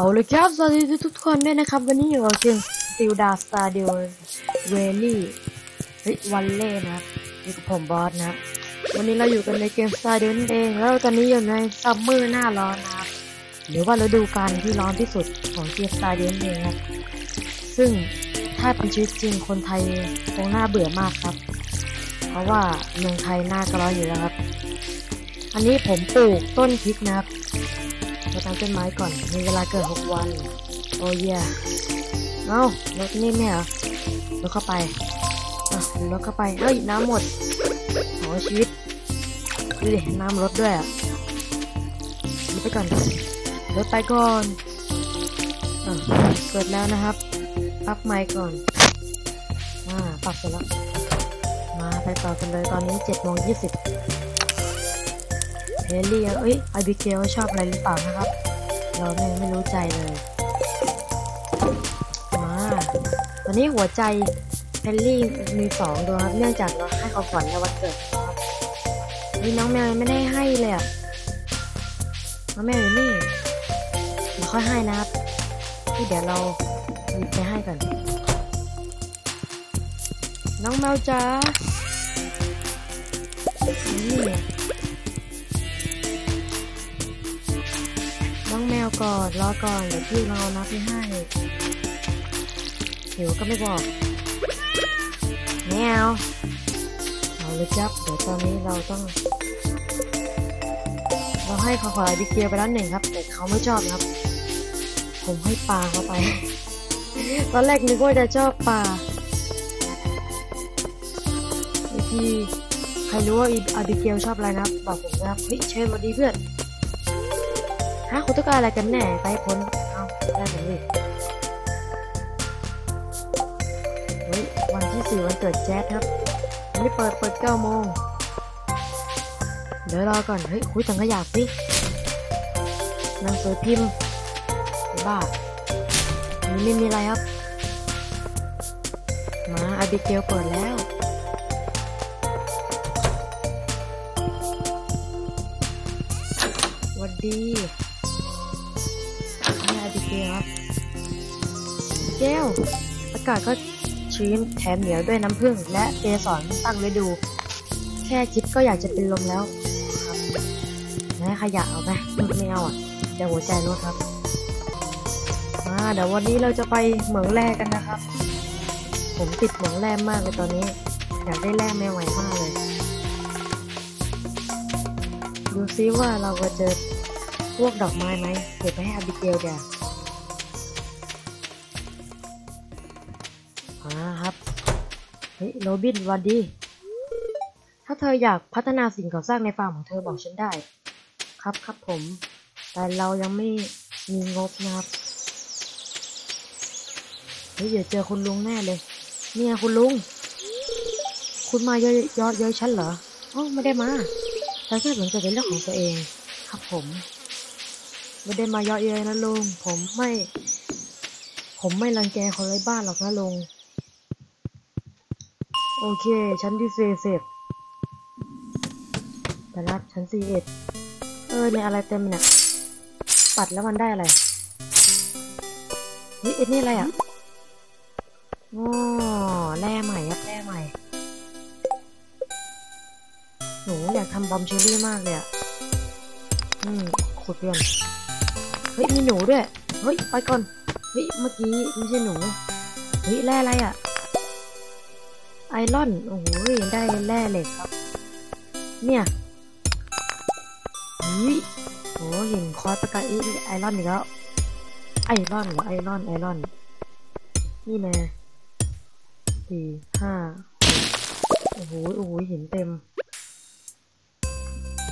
เอาเลยครับสวัสดีทุกคนด้วยนะครับ วันนี้อยู่กับเกมซิลดาสตาร์เดียวเวลี่เฮ้วันเล่นะครับอยู่กับผมบอสนะครับวันนี้เราอยู่กันในเกมสตาร์เดียวนั่นเองแล้วตอนนี้อยู่ในซัมเมอร์หน้าร้อนนะครับหรือว่าฤดูกาลที่ร้อนที่สุดของเกมสตาร์เดียวนั่นเองครับซึ่งถ้าเป็นชีวิตจริงคนไทยคงน่าเบื่อมากครับ เพราะว่าเมืองไทยหน้าก็ร้อนอยู่แล้วครับ อันนี้ผมปลูกต้นพริกนะครับาตามต้นไม้ก่อน มีเวลาเกิดหกวัน โอ้ยเอ้ารถนี่เนี่ยเหรอรถเข้าไปรถเข้าไป เฮ้ย น้ำหมดโอ้ชีวิตดูดิน้ำรถด้วยอะรถไปก่อนรถไปก่อนอเกิดแล้วนะครับปรับไมค์ก่อน อ่าปรับเสร็จแล้ว มาไปต่อกันเลยตอนนี้เจ็ดโมงยี่สิบ เฮลี่เอ้ยไอบิเกลชอบอะไรหรือเปล่านะครับ เราไม่ไม่รู้ใจเลย มาตอนนี้หัวใจเฮลลี่มีสองดวงครับเนื่องจากเราให้เขาฝันในวันเกิดนะครับนี่น้องแมวยังไม่ได้ให้เลยอะน้องแมวอยู่นี่เดี๋ยวค่อยให้นะครับที่เดี๋ยวเราหยิบไปให้ก่อนน้องแมวจ้า ก่อนรอก่อนเดี๋ยวพี่เรานับให้ให้หิวก็ไม่บอกแมวเอาเลยจับเดี๋ยวตอนนี้เราต้อง เราให้ขาขอดิเกียไปแล้วหนึ่งครับ แต่เขาไม่ชอบครับ ผมให้ปลาเข้าไป ตอนแรกนึกว่าจะชอบปลาพี่ใครรู้ว่าอีอาบิเกลชอบอะไรนะครับบอกผมนะครับเฮ้ยเชิญสวัสดีเพื่อน ต้องการอะไรกันแน่ไปพ้นเอาได้ผมเลยเฮ้ยวันที่สี่วันเกิดแจ๊ดครับวันนี้เปิดเปิดเก้าโมงเดี๋ยวรอก่อนเฮ้ยคุยสังขยาสิหนังสือพิมพ์บ้าอันนี้ไม่มีอะไรครับมาอาบิเกลเปิดแล้ววัสดี นี่อาบิเกลครับแก้วอากาศก็ชื้นแถมเหนียวด้วยน้ำผึ้งและเกสรตั้งฤดู แค่คิดก็อยากจะเป็นลมแล้วครับแม่ขยะเอาไหมไม่เอาอะเดี๋ยวหัวใจลดครับมาเดี๋ยววันนี้เราจะไปเหมืองแร่กันนะครับ ผมติดเหมืองแร่มากเลยตอนนี้ อยากได้แร่แม่ไหวมากเลย ดูซิว่าเราจะเจอพวกดอกไม้ไหมเก็บไปให้อาบิเกลเดี๋ยว โรบินวันดี ถ้าเธออยากพัฒนาสิ่งก่อสร้างในฟาร์มของเธอบอกฉันได้ ครับครับผม แต่เรายังไม่มีงบนะครับเฮ้ยเดี๋ยวเจอคุณลุงแน่เลย เนี่ยคุณลุง คุณมาเยอะเยอะเยอะฉันเหรออ๋อไม่ได้มาฉันแค่สนใจในเรื่องของตัวเอง ครับผม ไม่ได้มาเยอะเย้ยนะลุง ผมไม่ ผมไม่รังแกคนไร้บ้านหรอกนะลุง โอเค ชั้นที่สี่สิบแต่รับชั้นสี่เอ็ดเออเนี่ยอะไรเต็มเนี่ย ปัดแล้วมันได้อะไร เฮ้ยเอ็ดนี่อะไรอะอ๋อแร่ใหม่ครับแร่ใหม่ หนูอยากทำบอมเชอรี่มากเลยอะ อืมขุดเพื่อน เฮ้ยมีหนูด้วย เฮ้ยไปก่อน เฮ้ยเมื่อกี้ไม่ใช่หนู เฮ้ยแร่อะไรอะ ไอรอน โอ้โหได้แร่เหล็กครับ เนี่ยเฮ้ยโอ้เห็นคอสประกาศไอรอนอีกแล้ว ไอรอนหรอไอรอน ไอรอน นี่แน่สี่ห้าโอ้โห โอ้โห เห็นเต็ม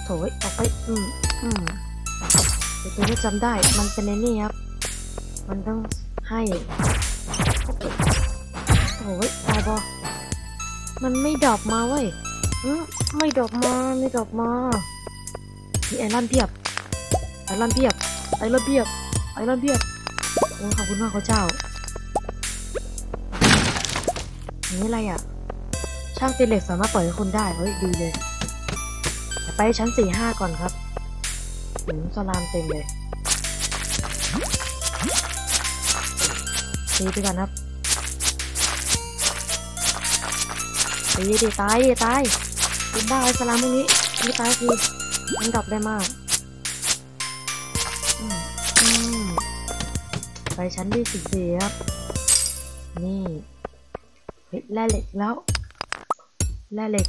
โถยออกไป อืมอืมเดี๋ยวตัวนี้จำได้ มันเป็นในนี่ครับ มันต้องให้โอ้ยตายบอ มันไม่ดรอปมาเว้ยอื้อไม่ดรอปมาไม่ดรอปมามีไอรอนเพียบไอรอนเพียบไอรอนเพียบไอรอนเพียบโอ้ขอบคุณมากขาเจ้านี่อะไรอะ ช่างตีเล็กสามารถปล่อยให้คุณได้ เฮ้ยดีเลย ไปชั้นสี่ห้าก่อนครับหืมสลามเต็มเลยตีไปก่อนครับ ตีดิตายดิตายกินบ้าไอ้สลามพวกนี้นี่ตายคือมันดรอปได้มากไปชั้นที่สิบสี่ครับ นี่เฮ้ยแร่เหล็กแล้วแร่เหล็ก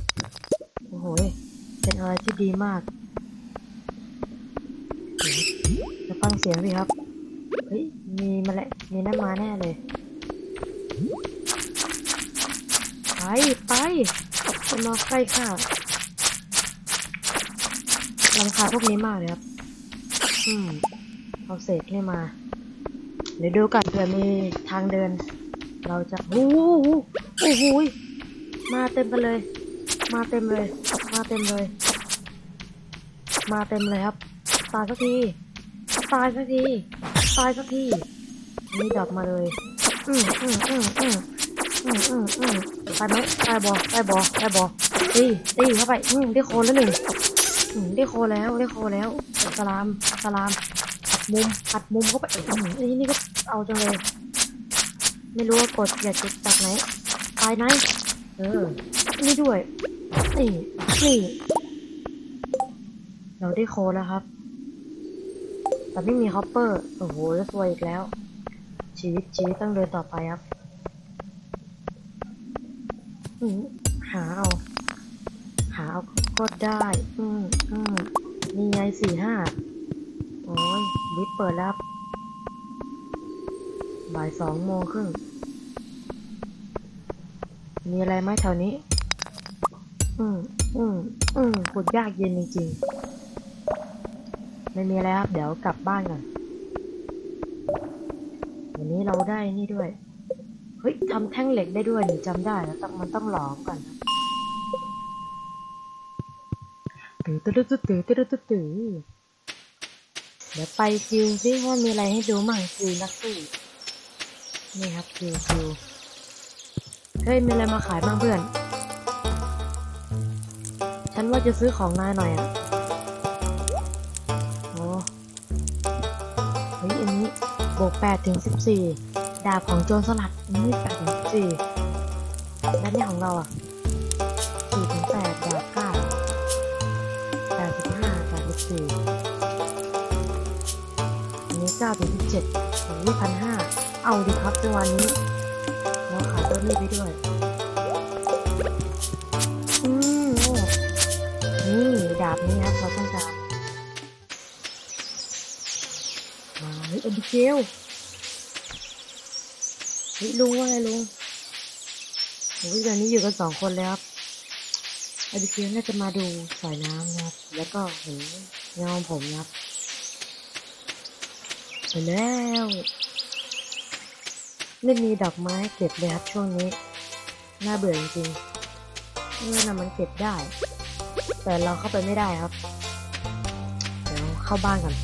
โอ้โห เป็นอะไรที่ดีมากจะฟังเสียงสิครับ เฮ้ย มีมาแหละ มีน้ำมาแน่เลย ไปไปจะมาใกล้ข้าลำคาพวกนี้มากเลยครับ อืม เอาเศษนี่มา เดี๋ยวดูกันเผื่อมีทางเดิน เราจะโอ้โหโอ้โหยมาเต็มไปเลย มาเต็มเลย มาเต็มเลย มาเต็มเลยครับ ตายสักที ตายสักที ตายสักที นี่ดอกมาเลย อืมอืมอืมอืม อืมอืมอืมตายไหมตายบอตายบอตายบอตีตีเข้าไปอืมได้โคนแล้วหนึ่งอืมได้โคนแล้วได้โคนแล้วสลามสลามหัดมุมหัดมุมเข้าไปอืมนี่นี่ก็เอาจังเลยไม่รู้ว่ากดอยากจะจากไหนตายไหนเออนี่ด้วยนี่นี่เราได้โคนแล้วครับ แต่ไม่มีฮอปเปอร์โอ้โหจะซวยอีกแล้ว ชีวิตชีวิตต้องเดินต่อไปครับ อืมหาเอา หาเอาก็ได้ อืมอืมมีไงสี่ห้าโอ้ยลิฟต์เปิดแล้วบ่ายสองโมงครึ่ง มีอะไรไหมแถวนี้ อืมอืมอืมขุดยากเย็นจริงๆ ไม่มีอะไรครับ เดี๋ยวกลับบ้านก่อนวันนี้เราได้นี่ด้วย ฮ้ยทำแท่งเหล็กได้ด้วยนี่จำได้แล้วต้องมันต้องหลอมก่อนตื้อตื้อตื้อตื้อตื้อตื้อตื้อเดี๋ยวไปคิวซิว่ามีอะไรให้ดูมั่งคิวนักสู้นี่ครับคิวคิวเฮ้ยมีอะไรมาขายบ้างเพื่อน ฉันว่าจะซื้อของนายหน่อยอะโอ้เฮ้ยอันนี้บวก8ถึง14 ดาบของโจรสลัดอันนี้8ถึง14แล้วนี่ของเราอะ4ถึง8ดดาบ9 85 84อันนี้9ถึงสิบเจ็ดโอ้ยพันห้าเอาดีครับจังหวะนี้เราขายตัวนี้ไปด้วยอืมโอ้นี่ดาบนี้ครับเราต้องการมาเฮ้ยอบิเกล เฮ้ยลุงว่าไงลุงโอ้ยตอนนี้อยู่กันสองคนแล้วครับอบิเกลน่าจะมาดูสายน้ำนะครับ แล้วก็เห็นเงาผมนะครับไปแล้วไม่มีดอกไม้เก็บเลยครับช่วงนี้น่าเบื่อจริงๆเออนะมันเก็บได้ แต่เราเข้าไปไม่ได้ครับ เดี๋ยวเข้าบ้านก่อน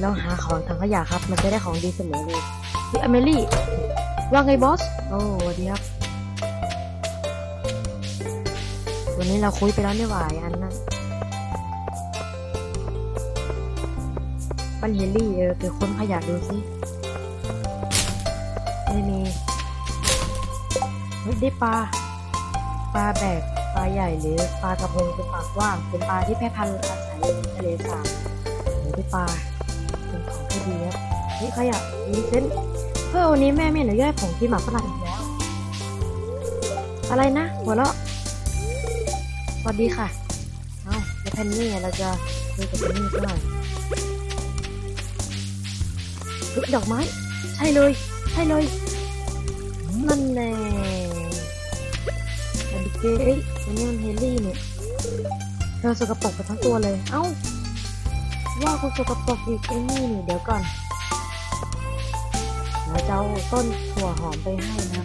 เราหาของถังขยะครับ มันจะได้ของดีเสมอเลยพี่อเมลี่ ว่าไงบอส โอ้สวัสดีครับ วันนี้เราคุยไปแล้วนี่หว่าอันนั้นปันเฮลลี่เออไปค้นขยะดูสิไม่มีได้ปลา ปลาแบก ปลาใหญ่หรือปลากระพงเป็นปากว้าง เป็นปลาที่แพร่พันธุ์อาศัยในทะเลสาบหรือได้ปลา ครับเฮ้ยขยะมีเส้นเพื่อวันนี้แม่ไม่อนุญาตผมกินหมาฝรั่งอีกแล้ว อะไรนะ หัวเราะสวัสดีค่ะ เอาแล้วแพนนี่เราจะคุยกับแพนนี่สักหน่อยเฮ้ยดอกไม้ ใช่เลย ใช่เลยนั่นแน่อบิเกลเอ้ยอันนี้มันเฮลลี่เนี่ยเธอสกปรกไปทั้งตัวเลย เอ้า ว่าคุณสกปรกอีกไอ้นี่นี่เดี๋ยวก่อน เจะเอาต้นถั่วหอมไปให้นะ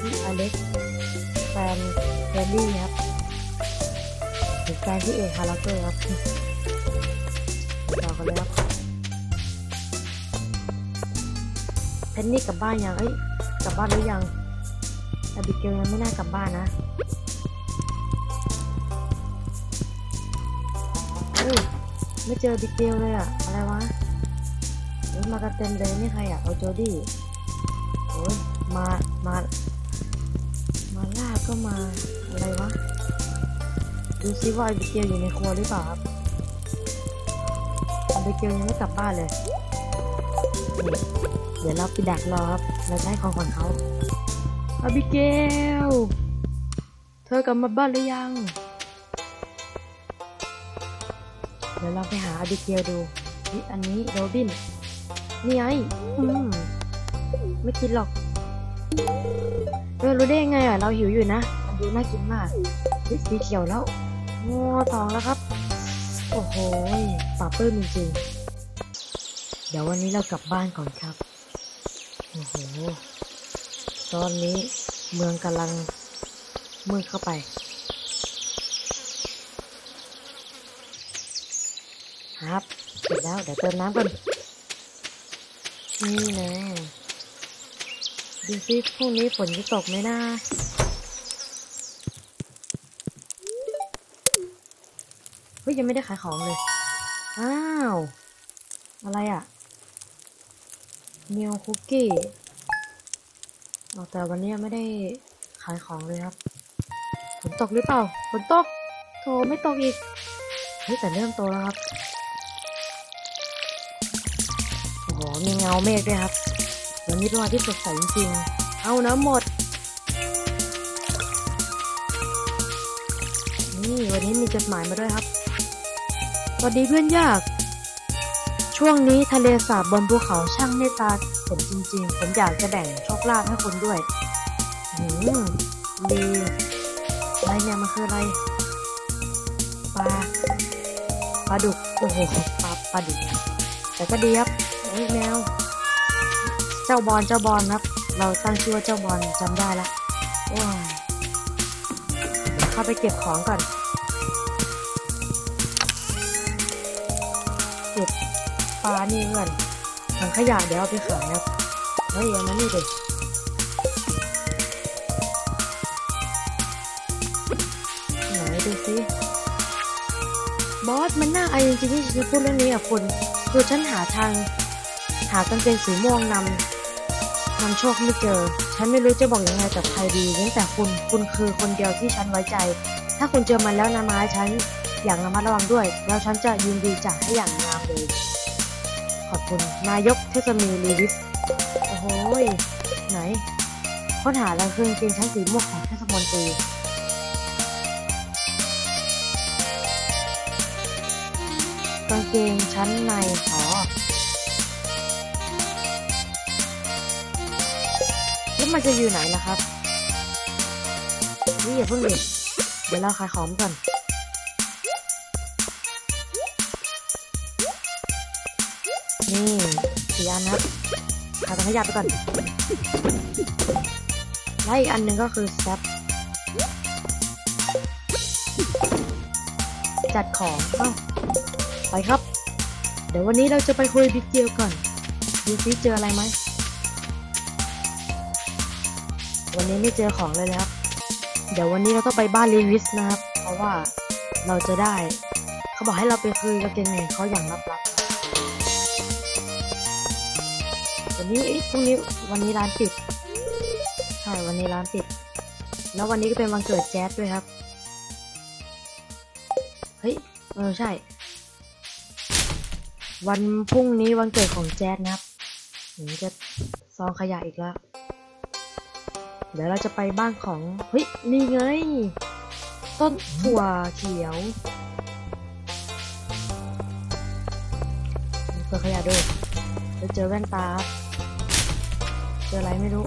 พี่อเล็กแฟนเฮลลี่ครับหรือแฟนที่เอกฮาร์ลเกอร์ครับเรากันเลยครับเพนนี่กลับบ้านยังเอ้ยกลับบ้านหรือยังอบิเกลยังไม่น่ากลับบ้านนะเฮ้ยไม่เจอบิ๊กลเลยอะอะไรวะ ฮ้ยมากันเต็มเลยนี่ใครอะเอาโจดี้โอ้ยมา มา มาล่าก็มาอะไรวะ ดูซิว่าไอ้บิ๊กเดลอยู่ในครัวหรือเปล่าครับไอ้บิ๊กเดลยังไม่กลับบ้านเลยนี่เดี๋ยวเราไปดักรอครับเราจะให้ของขวัญเขาอาบิเกล เธอกลับมาบ้านหรือยัง เดี๋ยวเราไปหาอาบิเกลดูอันนี้โรบิน นี่ไงอืมไม่กินหรอกเออรู้ได้ยังไงอะ เราหิวอยู่นะมันดูน่ากินมากเฮ้ยสีเขียวแล้วโอ้ทองแล้วครับ โอ้โหปลาปลื้มจริงๆเดี๋ยววันนี้เรากลับบ้านก่อนครับ โอ้โห ตอนนี้เมืองกำลังมืดเข้าไปครับเสร็จแล้วเดี๋ยวเติมน้ำก่อน นี่นะดูซิพรุ่งนี้ฝนจะตกไหมนะเฮ้ยยังไม่ได้ขายของเลย อ้าว อะไรอะ่ะเนียวคุกกี้แต่วันนี้ไม่ได้ขายของเลยครับ ฝนตกหรือเปล่า ฝนตกโถไม่ตกอีก เฮ้ยแต่เริ่มโตแล้วครับ มีเงาเมฆด้วยครับ วันนี้เป็นวันที่สดใสจริงๆเอาน้ำหมด นี่วันนี้มีจดหมายมาด้วยครับ สวัสดีเพื่อนยาก ช่วงนี้ทะเลสาบบนภูเขาช่างเมตตาผมจริงๆ ผมอยากจะแบ่งโชคลาภให้คุณด้วยหืมดีอะไรเนี่ยมันคืออะไร ปลา ปลาดุก โอ้โห ปลา ปลาดุก แต่ก็ดีครับเอ้ยแมว เจ้าบอลเจ้าบอลครับ เราตั้งชื่อว่าเจ้าบอลจำได้ละโอ้ยเดี๋ยวเข้าไปเก็บของก่อน เก็บปลานี่ก่อนถังขยะเดี๋ยวเอาไปขายครับ เฮ้ยเอามานี่ดิไหนดูสิบอสมันน่าอายจริงๆที่จะพูดเรื่องนี้อะคุณ คือฉันหาทาง หากางเกงสีม่วงนำนำโชคไม่เจอ ฉันไม่รู้จะบอกยังไงกับใครดีตั้งแต่คุณ คุณคือคนเดียวที่ฉันไว้ใจ ถ้าคุณเจอมันแล้วนะมาให้ฉันอย่างระมัดระวังด้วย แล้วฉันจะยินดีจ่ายให้อย่างงามเลย ขอบคุณนายกเทศมีลีวิสโอ้โหไหนค้นหาแล้วคือกางเกงชั้นสีม่วงของเทศมนตรี กางเกงชั้นในขอแล้วมันจะอยู่ไหนล่ะครับ นี่อย่าเพิ่งเด็ดเดี๋ยวเราขายของก่อนนี่สี่อันนะครับขายถังขยะไปก่อนและอีกอันหนึ่งก็คือแซปจัดของเอ้า ไปครับ เดี๋ยววันนี้เราจะไปคุยบิ๊กเดียวก่อนดูซิเจออะไรไหม วันนี้ไม่เจอของเลยนะครับ เดี๋ยววันนี้เราต้องไปบ้านลีวิสนะครับ เพราะว่าเราจะได้ เขาบอกให้เราไปคุยกับเกงเงเขาอย่างลับๆวันนี้พรุ่งนี้วันนี้ร้านปิด ใช่ วันนี้ร้านปิด แล้ววันนี้ก็เป็นวันเกิดแจ๊สด้วยครับ เฮ้ยเออใช่ วันพรุ่งนี้วันเกิดของแจ๊สนะครับผมจะซองขยะอีกแล้ว เดี๋ยวเราจะไปบ้านของเฮ้ยนี่ไง ต้นถั่วเขียวเปิดขยะดูจะเจอแว่นตาครับเจออะไรไม่รู้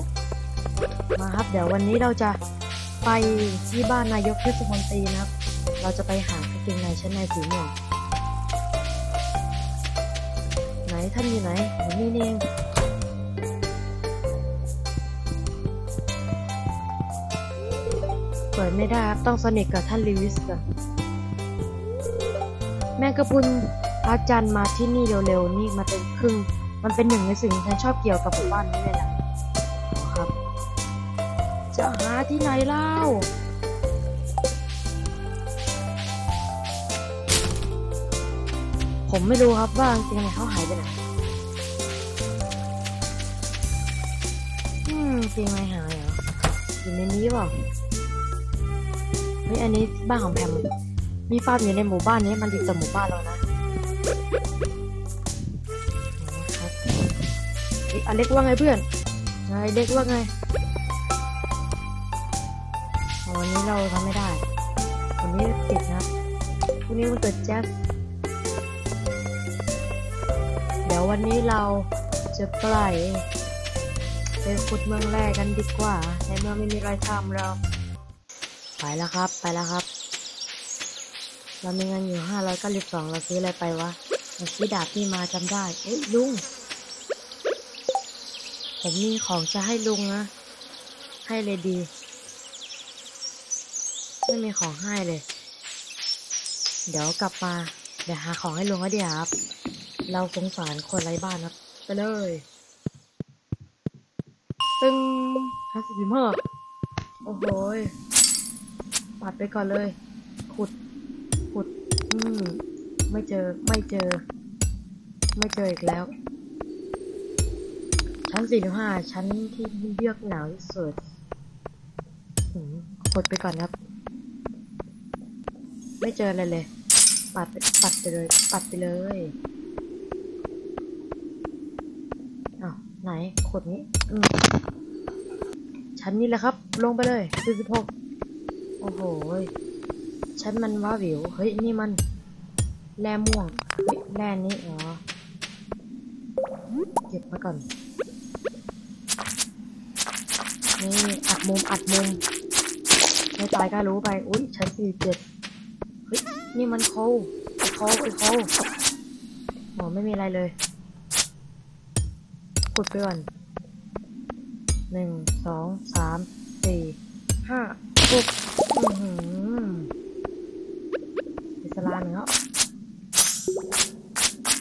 มาครับ เดี๋ยววันนี้เราจะไปที่บ้านนายกเทศมนตรีนะครับ เราจะไปหากางเกงในชั้นในสีม่วง ท่านอยู่ไหนนี่เองเปิดไม่ได้ครับ ต้องสนิทกับท่านลิวิสก่อนแม่กระพุนอาจารย์มาที่นี่เร็วๆนี่มาเป็นครึ่ง มันเป็นหนึ่งในสิ่งที่ฉันชอบเกี่ยวกับหมู่บ้านนี้เลยแหละครับ จะหาที่ไหนเล่าผมไม่รู้ครับว่าจริงๆเขาหายไปไหน มจริงไหมหายเหรออยู่ในนี้เปล่าเฮ้ยอันนี้บ้านของแพมมีฟาร์มอยู่ในหมู่บ้านนี้มันติดกับหมู่บ้านเรานะอ๋อครับเฮ้ยอเล็กว่าไงเพื่อนไงเล็กว่าไงวันนี้เราทำไม่ได้ วันนี้ติดนะพรุ่งนี้วันเกิดแจ๊สเดี๋ยววันนี้เราจะปล่อย ไปขุดเมืองแรกกันดีกว่า ในเมื่อไม่มีอะไรทำเรา ไปแล้วครับ ไปแล้วครับ เรามีเงินอยู่ห้าร้อยเก้าสิบสองเราซื้ออะไรไปวะเราซื้อดาบนี่มาจำได้ เอ้ยลุง ผมมีของจะให้ลุงนะ ให้เลยดี ไม่มีของให้เลย เดี๋ยวกลับมา เดี๋ยวหาของให้ลุงก็ดีครับ เราสงสารคนไร้บ้านครับ ไปเลย ตึงห้าสิบห้าโอ้โหปัดไปก่อนเลย ขุด ขุด อืม ไม่เจอ ไม่เจอ ไม่เจออีกแล้ว ชั้นสี่ห้าชั้นที่เยือกหนาวที่สุดขุดไปก่อนครับ ไม่เจออะไรเลย ปัดไปปัดไปเลย ปัดไปเลยอ้าว ไหนขดนี้ชั้นนี้แหละครับ ลงไปเลยสี่สิบหกโอ้โหชั้นมันว้าวิว เฮ้ย นี่มัน แร่ม่วง เฮ้ย แร่นี้เหรอ เก็บมาก่อน นี่อัดมุม อัดมุม ไม่ตายก็รู้ไป อุ้ยชั้นสี่เจ็ดเฮ้ย นี่มันโคไอโคไอโคหมอไม่มีอะไรเลย กดไปก่อนหนึ่งสองสามสี่ห้าหกอือหืออิสลามแล้ว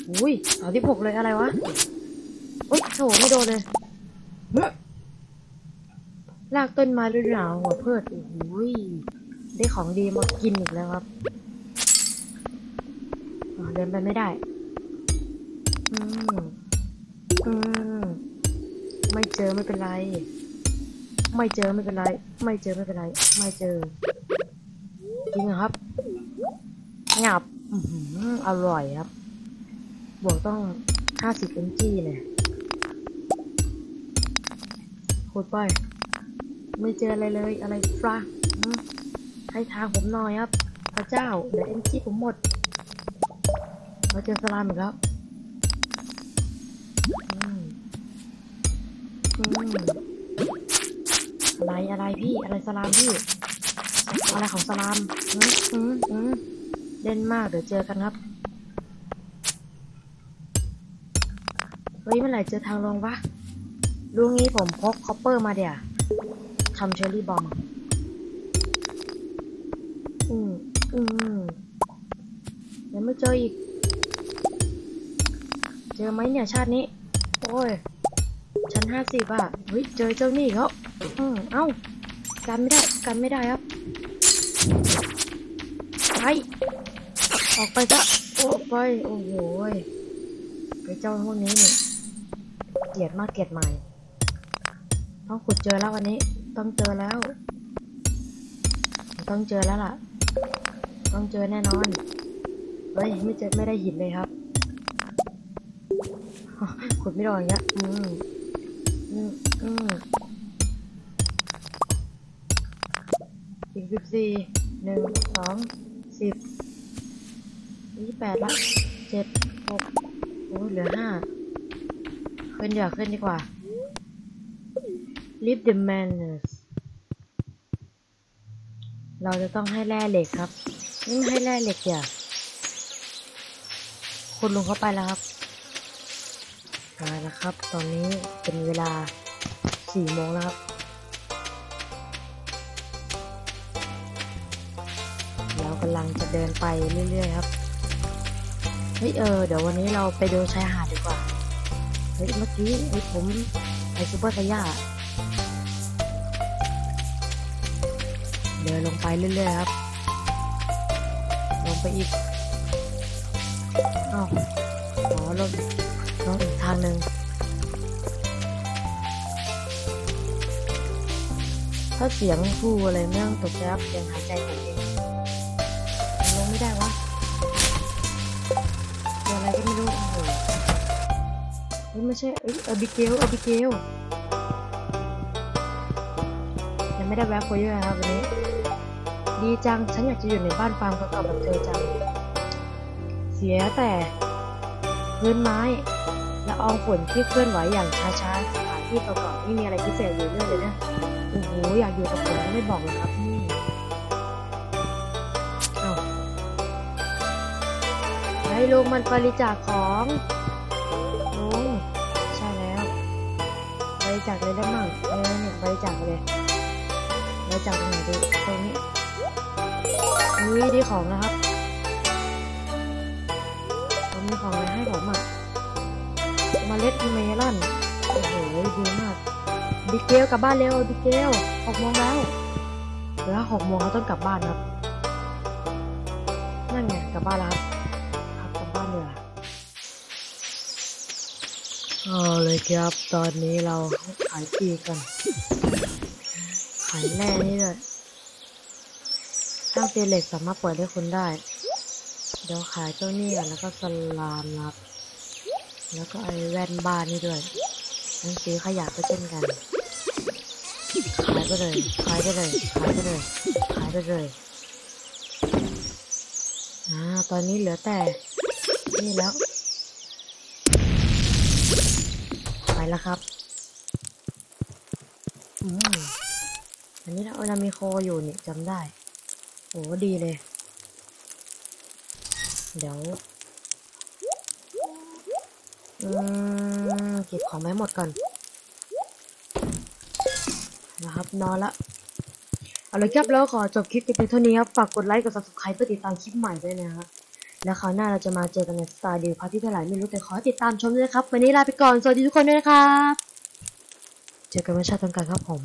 อุ้ยสามที่หกเลยอะไรวะอุ้ยโถไม่โดนเลยลากต้นไม้ด้วยหนาวหัวเพิดโอ้ยได้ของดีมากินอีกแล้วครับเดินไปไม่ได้ อืม อืมไม่เจอไม่เป็นไร ไม่เจอไม่เป็นไร ไม่เจอไม่เป็นไร ไม่เจอจริงครับงับอร่อยครับ บวกต้องห้าสิบเอนจีเลยขุดไป ไม่เจออะไรเลยอะไรฟราให้ทางผมหน่อยครับ พระเจ้า เดี๋ยวเอนจีผมหมด เราเจอสลามอีกแล้ว อืมอะไรอะไรพี่อะไรสลามพี่ อะไรของสลามอืมอืมอืมเด่นมากเดี๋ยวเจอกันครับเฮ้ยเมื่อไหร่เจอทางลงวะลุงนี้ผมพกคอปเปอร์มาเดี๋ยวทำเชอร์รี่บอมอืมอืมยังไม่เจออีก เจอไหมเนี่ยชาตินี้ โอ้ย ชั้นห้าสิบอะเฮ้ยเจอเจ้านี่เขาอืมเอ้ากันไม่ได้กันไม่ได้ครับไปออกไปจ้ะออกไปโอ้โหยไอ้เจ้าพวกนี้นี่เกลียดมากเกลียดใหม่ต้องขุดเจอแล้ววันนี้ ต้องเจอแล้ว ต้องเจอแล้วล่ะ ต้องเจอแน่นอนเฮ้ยไม่เจอไม่ได้หินเลยครับขุดไม่ได้อย่างเงี้ยอืม อืมอืมอีกสิบสี่หนึ่งสองสิบยี่แปดละเจ็ดหกโอ้เหลือห้าขึ้นอย่าขึ้นดีกว่า leave the manners เราจะต้องให้แร่เหล็กครับนี่ไม่ให้แร่เหล็กอย่าคุณลุงเข้าไปแล้วครับ มาแล้วครับ ตอนนี้เป็นเวลาสี่โมงแล้วครับเรากำลังจะเดินไปเรื่อยๆครับ เฮ้ยเออเดี๋ยววันนี้เราไปเดูชายหาดดีกว่า เฮ้ยเมื่อกี้ไอ้ผมไอ้ซูเปอร์ไซย่าเดินลงไปเรื่อยๆครับ ลงไปอีกอ้าวอ๋อลงลงอีกทางหนึ่งถ้าเสียงพูอะไรไม่ต้องตกใจครับเสียงหายใจผมเองลงไม่ได้วะตัวอะไรก็ไม่รู้โอ้โหเฮ้ยไม่ใช่เอ้ยอบิเกลอบิเกลยังไม่ได้แวะโคเยอร์ครับวันนี้ ดีจัง ฉันอยากจะอยู่ในบ้านฟาร์มเก่าๆแบบเธอจัง เสียแต่พื้นไม้ ละอองฝนที่เคลื่อนไหวอย่างช้าๆสถานที่เก่าๆไม่มีอะไรพิเศษอยู่เรื่องเลยนะโอ้โหอยากอยู่กับผมก็ไม่บอกเลยครับนี่เอาให้ลุงมันบริจาคของลุงใช่แล้วบริจาคเลยได้มั่งเออเนี่ยบริจาคเลยบริจาคตรงไหนดีตรงนี้อุ้ยดีของนะครับผมมีของอะไรให้ผมอะ ล็ดเมลอน โอ้โหดีมากบิเกลกลับบ้านเร็วบิเกลหกโมงแล้วเดี๋ยวหกโมงเราต้องกลับบ้านครับ นั่นไงกลับบ้านแล้วครับครับกลับบ้านเดี๋ยวเอาเลยครับตอนนี้เราขายปีกัน ขายแร่นี่เลยตั้งเตเหล็กสามารถเปิดให้คุณได้ เดี๋ยวขายเจ้านี่ก่อนแล้วก็สลามครับ แล้วก็ไอ้แว่นบ้านนี่ด้วยหนังสือขยะก็เช่นกัน ขายไปเลย ขายไปเลย ขายไปเลย ขายไปเลยอ่าตอนนี้เหลือแต่ นี่แล้ว ไปแล้วครับ อืมอันนี้เราเรามีโคอยู่นี่จำได้โหดีเลย เดี๋ยว อืมเก็บของไว้หมดก่อนนะครับนอนละเอาเลยครับแล้วขอจบคลิปเพียงเท่านี้ครับฝากกดไลค์กด subscribe เพื่อติดตามคลิปใหม่ด้วยนะครับแล้วคราวหน้าเราจะมาเจอกันในสตาร์ดิวพาร์ทที่เท่าไหร่ไม่รู้แต่ขอติดตามชมด้วยครับวันนี้ลาไปก่อนสวัสดีทุกคนด้วยนะครับ เจอกันวันชาติตรงกันครับผม